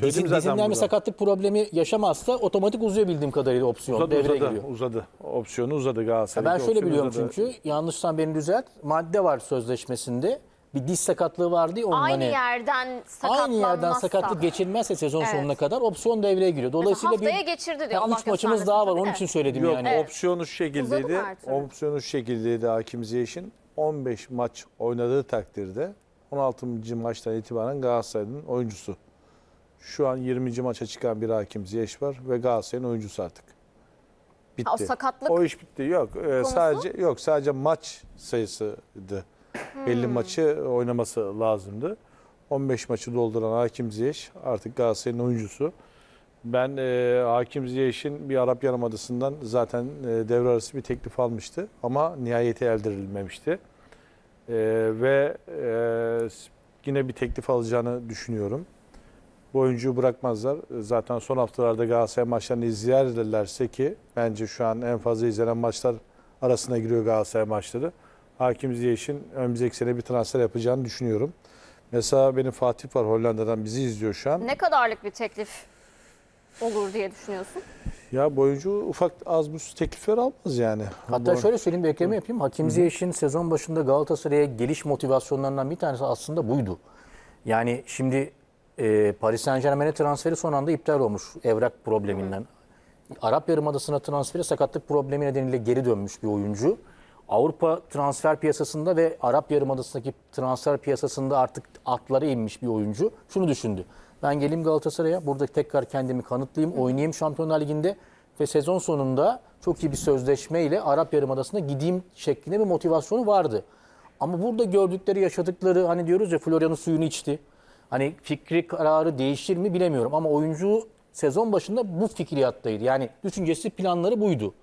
Söyledim Dizin, zaten dizinden bir burada. sakatlık problemi yaşamazsa otomatik uzuyor bildiğim kadarıyla opsiyon Uzadı devreye uzadı, giriyor. uzadı. Opsiyonu uzadı Galatasaray. Ben şöyle biliyorum çünkü yanlışsan beni düzelt. Madde var sözleşmesinde. Bir diz sakatlığı vardı ya onun Aynı hani yerden sakatlanmazsa. aynı yerden sakatlık geçirmezse sezon Evet. sonuna kadar opsiyon devreye giriyor. Dolayısıyla haftaya bir geçirdi diyor, Ya Allah üç maçımız göstermesin daha var. tabii Onun de. için söyledim Yok yani. opsiyonu şu şekildeydi. Uzadı mı her türlü? Opsiyonu şu şekildeydi Hakim Ziyech'in 15 maç oynadığı takdirde 16. maçtan itibaren Galatasaray'ın oyuncusu. Şu an 20. maça çıkan bir Hakim Ziyech var ve Galatasaray'ın oyuncusu artık. Bitti. Ha, o sakatlık O iş bitti. Yok, e, sadece yok sadece maç sayısıydı. Hmm. Belli maçı oynaması lazımdı. 15 maçı dolduran Hakim Ziyech artık Galatasaray'ın oyuncusu. Ben e, Hakim Ziyech'in bir Arap Yarımadası'ndan zaten e, devre arası bir teklif almıştı ama nihayete eldirilmemişti. E, ve e, yine bir teklif alacağını düşünüyorum. Bu oyuncuyu bırakmazlar. Zaten son haftalarda Galatasaray maçlarını izlerlerse ki bence şu an en fazla izlenen maçlar arasına giriyor Galatasaray maçları. Hakim Ziyech'in önümüzdeki sene bir transfer yapacağını düşünüyorum. Mesela benim Fatih var Hollanda'dan bizi izliyor şu an. ne kadarlık bir teklif olur diye düşünüyorsun? Ya bu oyuncu ufak az buz teklifler almaz yani. Hatta Bu- şöyle söyleyeyim bir ekleme yapayım. Hakim Ziyech'in sezon başında Galatasaray'a geliş motivasyonlarından bir tanesi aslında buydu. Yani şimdi e, Paris Saint Germain'e transferi son anda iptal olmuş evrak probleminden. Arap Yarımadası'na transferi sakatlık problemi nedeniyle geri dönmüş bir oyuncu. Avrupa transfer piyasasında ve Arap Yarımadası'ndaki transfer piyasasında artık atlara inmiş bir oyuncu. Şunu düşündü. Ben geleyim Galatasaray'a, burada tekrar kendimi kanıtlayayım, oynayayım Şampiyonlar Ligi'nde ve sezon sonunda çok iyi bir sözleşmeyle Arap Yarımadası'na gideyim şeklinde bir motivasyonu vardı. Ama burada gördükleri, yaşadıkları hani diyoruz ya Florya'nın suyunu içti. Hani fikri kararı değişir mi bilemiyorum ama oyuncu sezon başında bu fikriyattaydı. Yani düşüncesi planları buydu.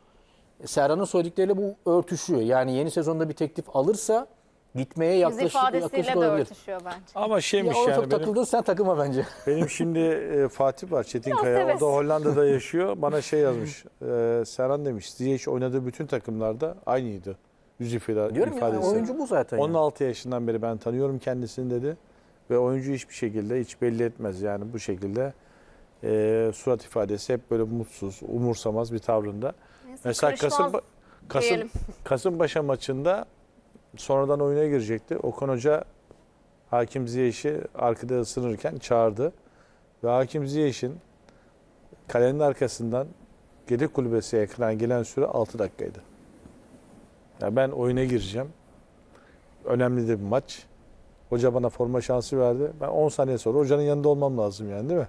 Serhan'ın söyledikleriyle bu örtüşüyor. Yani yeni sezonda bir teklif alırsa gitmeye Yüz yaklaşık, ifadesiyle yaklaşık de olabilir. örtüşüyor bence. Ama Ya şeymiş ona yani çok benim, takıldın sen takılma bence. benim şimdi e, Fatih var Çetinkaya. O seves. da Hollanda'da yaşıyor. Bana şey yazmış. E, Serhan demiş Ziyech oynadığı bütün takımlarda aynıydı. Yüz ifade- Diyorum ya ifadesi. oyuncu bu zaten. yani. 16 yaşından beri ben tanıyorum kendisini dedi. Ve oyuncu hiçbir şekilde hiç belli etmez yani bu şekilde e, surat ifadesi hep böyle mutsuz, umursamaz bir tavrında. Neyse, Mesela Kasım, Kasım. Kasımpaşa maçında sonradan oyuna girecekti. Okan Hoca Hakim Ziyech'i arkada ısınırken çağırdı. Ve Hakim Ziyech'in kalenin arkasından geri kulübesi ekran gelen süre 6 dakikaydı. Ya ben oyuna gireceğim. Önemli de bir maç. Hoca bana forma şansı verdi. Ben 10 saniye sonra hocanın yanında olmam lazım yani değil mi?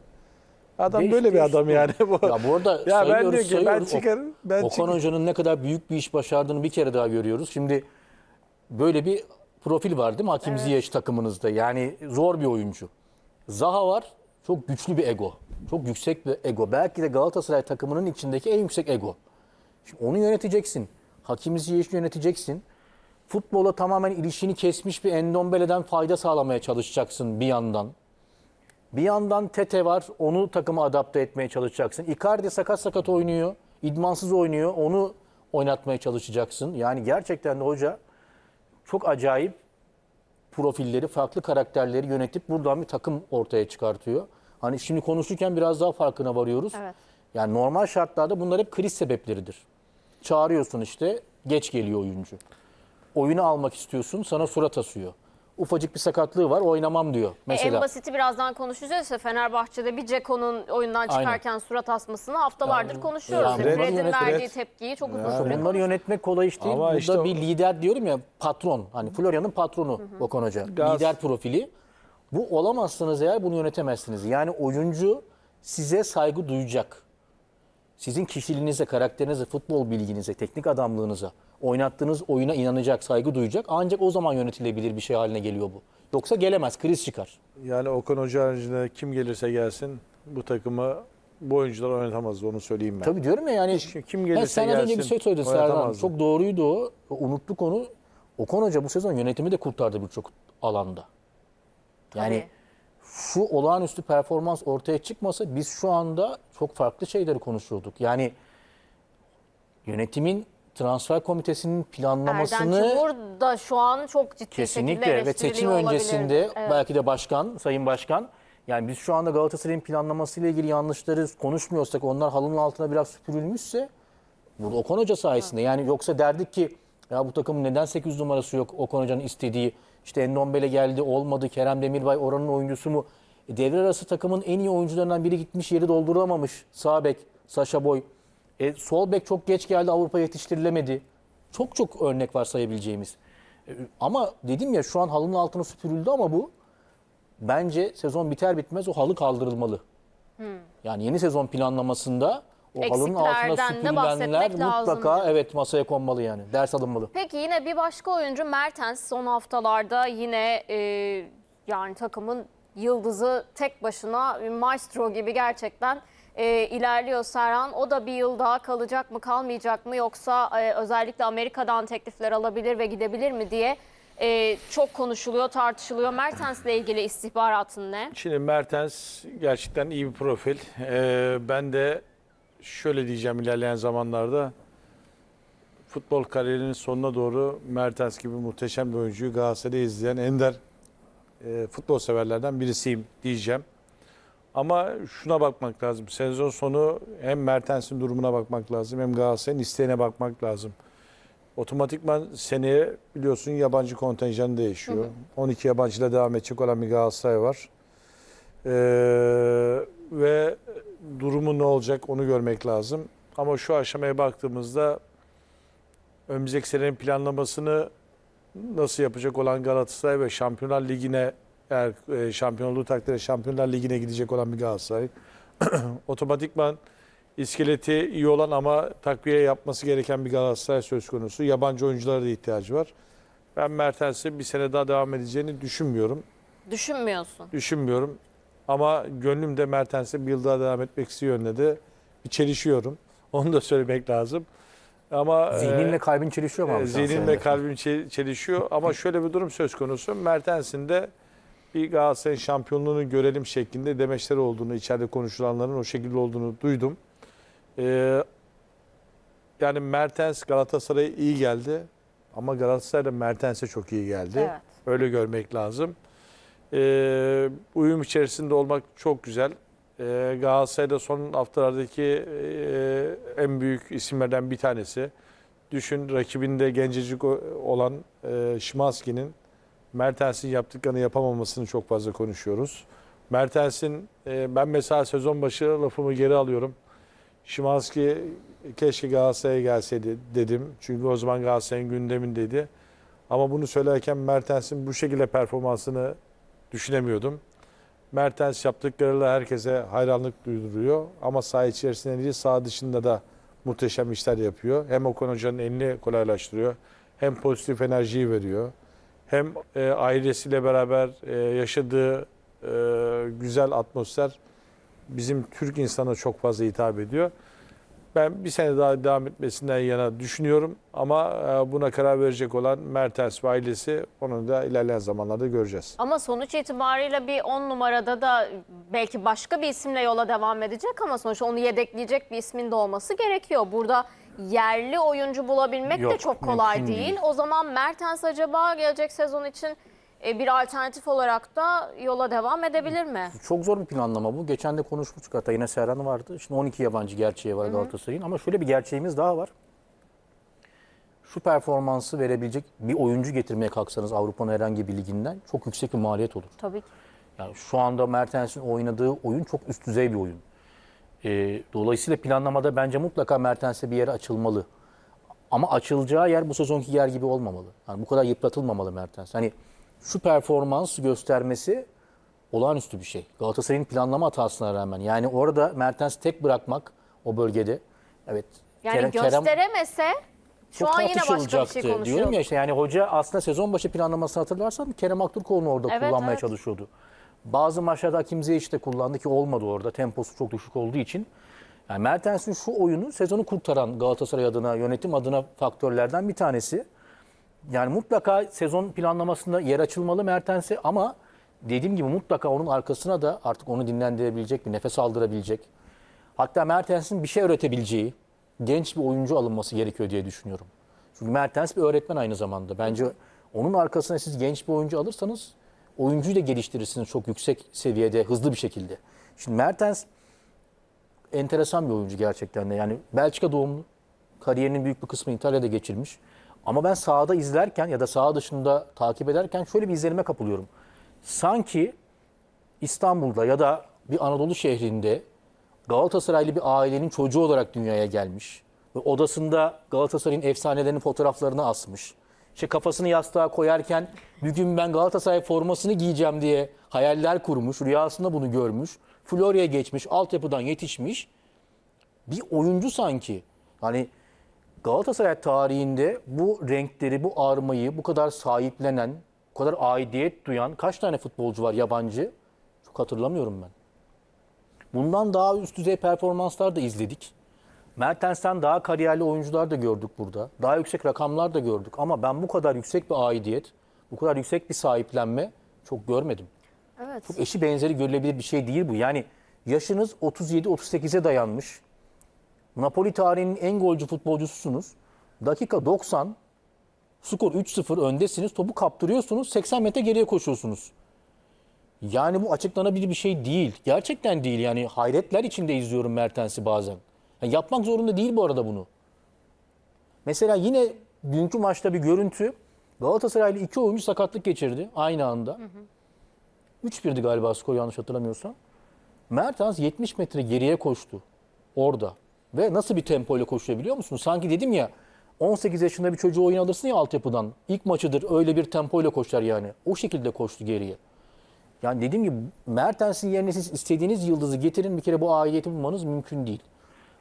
Adam Değişti, böyle bir değişti. adam yani. Bu. Ya bu arada ya ben diyor ki ben çıkarım. Ben Okan çıkarım. Hoca'nın ne kadar büyük bir iş başardığını bir kere daha görüyoruz. Şimdi böyle bir profil var değil mi Hakim Ziyech takımınızda? Yani zor bir oyuncu. Zaha var. Çok güçlü bir ego. Çok yüksek bir ego. Belki de Galatasaray takımının içindeki en yüksek ego. Şimdi onu yöneteceksin. Hakim Ziyech'i yöneteceksin. Futbola tamamen ilişkini kesmiş bir Endombele'den fayda sağlamaya çalışacaksın bir yandan. Bir yandan Tete var. Onu takıma adapte etmeye çalışacaksın. Icardi sakat sakat oynuyor. idmansız oynuyor. Onu oynatmaya çalışacaksın. Yani gerçekten de hoca çok acayip profilleri, farklı karakterleri yönetip buradan bir takım ortaya çıkartıyor. Hani şimdi konuşurken biraz daha farkına varıyoruz. Evet. Yani normal şartlarda bunlar hep kriz sebepleridir. Çağırıyorsun işte, geç geliyor oyuncu. Oyunu almak istiyorsun, sana surat asıyor. Ufacık bir sakatlığı var, oynamam diyor E, mesela. En basiti birazdan konuşacağız. İşte Fenerbahçe'de bir Ceko'nun oyundan çıkarken surat asmasını haftalardır konuşuyoruz. Yani Fred'in verdiği yönet- tepkiyi çok uzun Yani. süre Bunları yönetmek kolay iş değil. Ama Burada işte o- bir lider diyorum ya patron. Hani Florya'nın patronu Okan Hoca. Gaz- Lider profili. Bu olamazsınız eğer bunu yönetemezsiniz. Yani oyuncu size saygı duyacak. Sizin kişiliğinize, karakterinize, futbol bilginize, teknik adamlığınıza, oynattığınız oyuna inanacak, saygı duyacak. Ancak o zaman yönetilebilir bir şey haline geliyor bu. Yoksa gelemez, kriz çıkar. Yani Okan Hoca haricinde kim gelirse gelsin bu takımı bu oyuncular oynatamaz onu söyleyeyim ben. Tabii diyorum ya yani Kim- gelirse sen az önce bir gelsin, şey söyledin oynatamazdı. Çok doğruydu o. Unuttuk onu. Okan Hoca bu sezon yönetimi de kurtardı birçok alanda. Yani Tabii. Şu olağanüstü performans ortaya çıkmasa biz şu anda çok farklı şeyleri konuşurduk. Yani yönetimin transfer komitesinin Erden planlamasını Timur da şu an çok ciddi şekilde kesinlikle ve seçim olabilir. öncesinde Evet. belki de başkan, sayın başkan Yani biz şu anda Galatasaray'ın planlamasıyla ilgili yanlışları konuşmuyorsak onlar halının altına biraz süpürülmüşse burada Okan Hoca sayesinde. Yani yoksa derdik ki ya bu takımın neden 8 numarası yok Okan Hoca'nın istediği. İşte Endombele geldi olmadı. Kerem Demirbay oranın oyuncusu mu? E, devre arası takımın en iyi oyuncularından biri gitmiş yeri dolduramamış. Sağ bek, Saşa Boy. E, sol bek çok geç geldi Avrupa yetiştirilemedi. Çok çok örnek var sayabileceğimiz. E, ama dedim ya şu an halının altına süpürüldü ama bu bence sezon biter bitmez o halı kaldırılmalı. Yani yeni sezon planlamasında o halının altına Eksiklerden de bahsetmek süpürülenler lazım mutlaka diyor. evet masaya konmalı yani. Ders alınmalı. Peki yine bir başka oyuncu Mertens son haftalarda yine e, yani takımın yıldızı tek başına bir maestro gibi gerçekten e, ilerliyor Serhan. O da bir yıl daha kalacak mı kalmayacak mı yoksa e, özellikle Amerika'dan teklifler alabilir ve gidebilir mi diye e, çok konuşuluyor tartışılıyor. Mertens'le ilgili istihbaratın ne? Şimdi Mertens gerçekten iyi bir profil. Ee, ben de şöyle diyeceğim ilerleyen zamanlarda futbol kariyerinin sonuna doğru Mertens gibi muhteşem bir oyuncuyu Galatasaray'da izleyen ender e, futbol severlerden birisiyim diyeceğim. Ama şuna bakmak lazım. Sezon sonu hem Mertens'in durumuna bakmak lazım hem Galatasaray'ın isteğine bakmak lazım. Otomatikman seneye biliyorsun yabancı kontenjanı değişiyor. 12 yabancıyla devam edecek olan bir Galatasaray var. Ee, ne olacak onu görmek lazım. Ama şu aşamaya baktığımızda önümüzdeki senenin planlamasını nasıl yapacak olan Galatasaray ve Şampiyonlar Ligi'ne eğer e, şampiyon olduğu takdirde Şampiyonlar Ligi'ne gidecek olan bir Galatasaray. Otomatikman iskeleti iyi olan ama takviye yapması gereken bir Galatasaray söz konusu. Yabancı oyunculara da ihtiyacı var. Ben Mertens'e bir sene daha devam edeceğini düşünmüyorum. Düşünmüyorsun. Düşünmüyorum. Ama gönlüm de Mertens'e bir yıl daha devam etmek istiyor yönde de bir çelişiyorum. Onu da söylemek lazım. Ama Zihnin e, ve kalbin çelişiyor mu e, sen Zihnin ve seninle? kalbim çe- çelişiyor ama şöyle bir durum söz konusu. Mertens'in de bir Galatasaray'ın şampiyonluğunu görelim şeklinde demeçleri olduğunu, içeride konuşulanların o şekilde olduğunu duydum. Ee, yani Mertens Galatasaray'a iyi geldi ama Galatasaray da Mertens'e çok iyi geldi. Evet. Öyle görmek lazım. Ee, uyum içerisinde olmak çok güzel. Ee, Galatasaray'da son haftalardaki e, en büyük isimlerden bir tanesi. Düşün rakibinde gencecik olan e, Şimanski'nin Mertens'in yaptıklarını yapamamasını çok fazla konuşuyoruz. Mertens'in e, ben mesela sezon başı lafımı geri alıyorum. Şimanski keşke Galatasaray'a gelseydi dedim. Çünkü o zaman Galatasaray'ın gündemindeydi. Ama bunu söylerken Mertens'in bu şekilde performansını düşünemiyordum. Mertens yaptıklarıyla herkese hayranlık duyduruyor. Ama saha içerisinde değil saha dışında da muhteşem işler yapıyor. Hem Okan Hoca'nın elini kolaylaştırıyor. Hem pozitif enerjiyi veriyor. Hem e, ailesiyle beraber e, yaşadığı e, güzel atmosfer bizim Türk insana çok fazla hitap ediyor. Ben bir sene daha devam etmesinden yana düşünüyorum ama e, buna karar verecek olan Mertens ve ailesi onu da ilerleyen zamanlarda göreceğiz. Ama sonuç itibariyle bir 10 numarada da belki başka bir isimle yola devam edecek ama sonuçta onu yedekleyecek bir ismin de olması gerekiyor. Burada yerli oyuncu bulabilmek de Yok, çok kolay değil. değil. O zaman Mertens acaba gelecek sezon için e, bir alternatif olarak da yola devam edebilir mi? Çok zor bir planlama bu. Geçen de konuşmuştuk hatta yine Serhan vardı. Şimdi 12 yabancı gerçeği var Galatasaray'ın. Ama şöyle bir gerçeğimiz daha var. Şu performansı verebilecek bir oyuncu getirmeye kalksanız Avrupa'nın herhangi bir liginden çok yüksek bir maliyet olur. Tabii ki. Yani şu anda Mertens'in oynadığı oyun çok üst düzey bir oyun. Ee, dolayısıyla planlamada bence mutlaka Mertens'e bir yere açılmalı. Ama açılacağı yer bu sezonki yer gibi olmamalı. Yani bu kadar yıpratılmamalı Mertens. Hani şu performans göstermesi olağanüstü bir şey. Galatasaray'ın planlama hatasına rağmen. Yani orada Mertens tek bırakmak o bölgede. Evet. Yani Kerem- Kerem- gösteremese şu an yine başka bir şey tartışılacaktı. konuşuyor. Diyorum ya işte yani hoca aslında sezon başı planlamasını hatırlarsan Kerem Aktürkoğlu'nu orada Evet, kullanmaya evet. çalışıyordu. Bazı maçlarda Hakim Ziyech de kullandı ki olmadı orada. Temposu çok düşük olduğu için. Yani Mertens'in şu oyunu sezonu kurtaran Galatasaray adına, yönetim adına faktörlerden bir tanesi. Yani mutlaka sezon planlamasında yer açılmalı Mertens'e ama dediğim gibi mutlaka onun arkasına da artık onu dinlendirebilecek, bir nefes aldırabilecek. Hatta Mertens'in bir şey öğretebileceği genç bir oyuncu alınması gerekiyor diye düşünüyorum. Çünkü Mertens bir öğretmen aynı zamanda. Bence onun arkasına siz genç bir oyuncu alırsanız oyuncuyu da geliştirirsiniz çok yüksek seviyede, hızlı bir şekilde. Şimdi Mertens enteresan bir oyuncu gerçekten de. Yani Belçika doğumlu. Kariyerinin büyük bir kısmı İtalya'da geçirmiş. Ama ben sahada izlerken ya da saha dışında takip ederken şöyle bir izlenime kapılıyorum. Sanki İstanbul'da ya da bir Anadolu şehrinde Galatasaraylı bir ailenin çocuğu olarak dünyaya gelmiş. Ve odasında Galatasaray'ın efsanelerinin fotoğraflarını asmış. İşte kafasını yastığa koyarken bir gün ben Galatasaray formasını giyeceğim diye hayaller kurmuş. Rüyasında bunu görmüş. Florya'ya geçmiş, altyapıdan yetişmiş. Bir oyuncu sanki. Hani Galatasaray tarihinde bu renkleri, bu armayı bu kadar sahiplenen, bu kadar aidiyet duyan kaç tane futbolcu var yabancı? Çok hatırlamıyorum ben. Bundan daha üst düzey performanslar da izledik. Mertens'ten daha kariyerli oyuncular da gördük burada. Daha yüksek rakamlar da gördük. Ama ben bu kadar yüksek bir aidiyet, bu kadar yüksek bir sahiplenme çok görmedim. Evet. Çok eşi benzeri görülebilir bir şey değil bu. Yani yaşınız 37-38'e dayanmış. Napoli tarihinin en golcü futbolcususunuz. Dakika 90, skor 3-0 öndesiniz. Topu kaptırıyorsunuz, 80 metre geriye koşuyorsunuz. Yani bu açıklanabilir bir şey değil. Gerçekten değil. Yani hayretler içinde izliyorum Mertens'i bazen. Yani yapmak zorunda değil bu arada bunu. Mesela yine dünkü maçta bir görüntü. Galatasaraylı iki oyuncu sakatlık geçirdi aynı anda. 3-1'di galiba skor yanlış hatırlamıyorsam. Mertens 70 metre geriye koştu orada. Ve nasıl bir tempoyla koşuyor biliyor musun? Sanki dedim ya 18 yaşında bir çocuğu oyun alırsın ya altyapıdan. İlk maçıdır öyle bir tempoyla koşar yani. O şekilde koştu geriye. Yani dediğim gibi Mertens'in yerine siz istediğiniz yıldızı getirin bir kere bu aidiyeti bulmanız mümkün değil.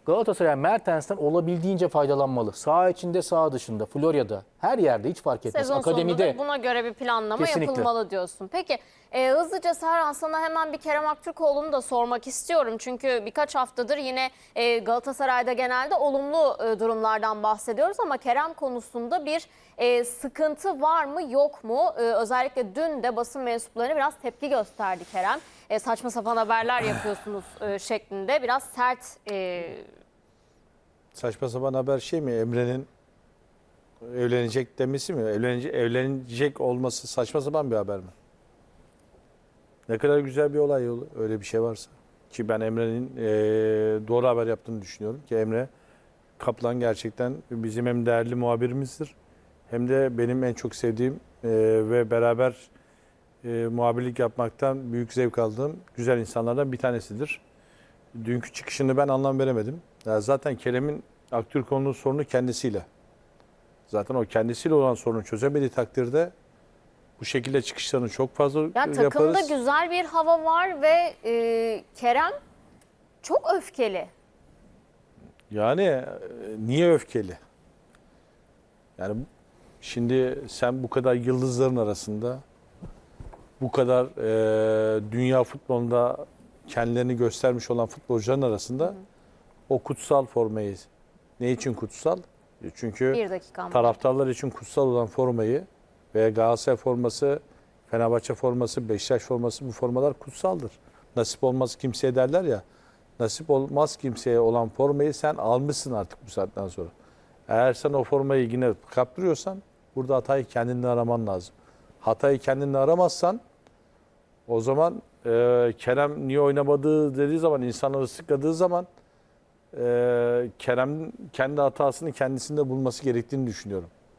Galatasaray Mertens'ten olabildiğince faydalanmalı. Sağ içinde, sağ dışında, Florya'da, her yerde hiç fark etmez. Sezon sonunda Akademide da buna göre bir planlama Kesinlikle. yapılmalı diyorsun. Peki e, hızlıca Serhan sana hemen bir Kerem Aktürkoğlu'nu da sormak istiyorum. Çünkü birkaç haftadır yine e, Galatasaray'da genelde olumlu e, durumlardan bahsediyoruz ama Kerem konusunda bir e, sıkıntı var mı yok mu? E, özellikle dün de basın mensuplarına biraz tepki gösterdi Kerem. E, saçma sapan haberler yapıyorsunuz e, şeklinde biraz sert e, Saçma sapan haber şey mi? Emre'nin evlenecek demesi mi? Evlenecek, evlenecek olması saçma sapan bir haber mi? Ne kadar güzel bir olay yolu öyle bir şey varsa. Ki ben Emre'nin eee, doğru haber yaptığını düşünüyorum. Ki Emre Kaplan gerçekten bizim hem değerli muhabirimizdir. Hem de benim en çok sevdiğim eee, ve beraber eee, muhabirlik yapmaktan büyük zevk aldığım güzel insanlardan bir tanesidir. Dünkü çıkışını ben anlam veremedim. Ya zaten Kerem'in Aktürkoğlu'nun sorunu kendisiyle. Zaten o kendisiyle olan sorunu çözemediği takdirde bu şekilde çıkışlarını çok fazla Ya takımda yaparız. güzel bir hava var ve e, Kerem çok öfkeli. Yani e, niye öfkeli? Yani şimdi sen bu kadar yıldızların arasında bu kadar e, dünya futbolunda kendilerini göstermiş olan futbolcuların arasında o kutsal formayı ne için kutsal? E, Çünkü taraftarlar için kutsal olan formayı ve Galatasaray forması, Fenerbahçe forması, Beşiktaş forması bu formalar kutsaldır. Nasip olmaz kimseye derler ya. Nasip olmaz kimseye olan formayı sen almışsın artık bu saatten sonra. Eğer sen o formayı yine kaptırıyorsan burada hatayı kendinde araman lazım. Hatayı kendinde aramazsan o zaman e, Kerem niye oynamadığı dediği zaman, insanları sıkladığı zaman e, Kerem kendi hatasını kendisinde bulması gerektiğini düşünüyorum.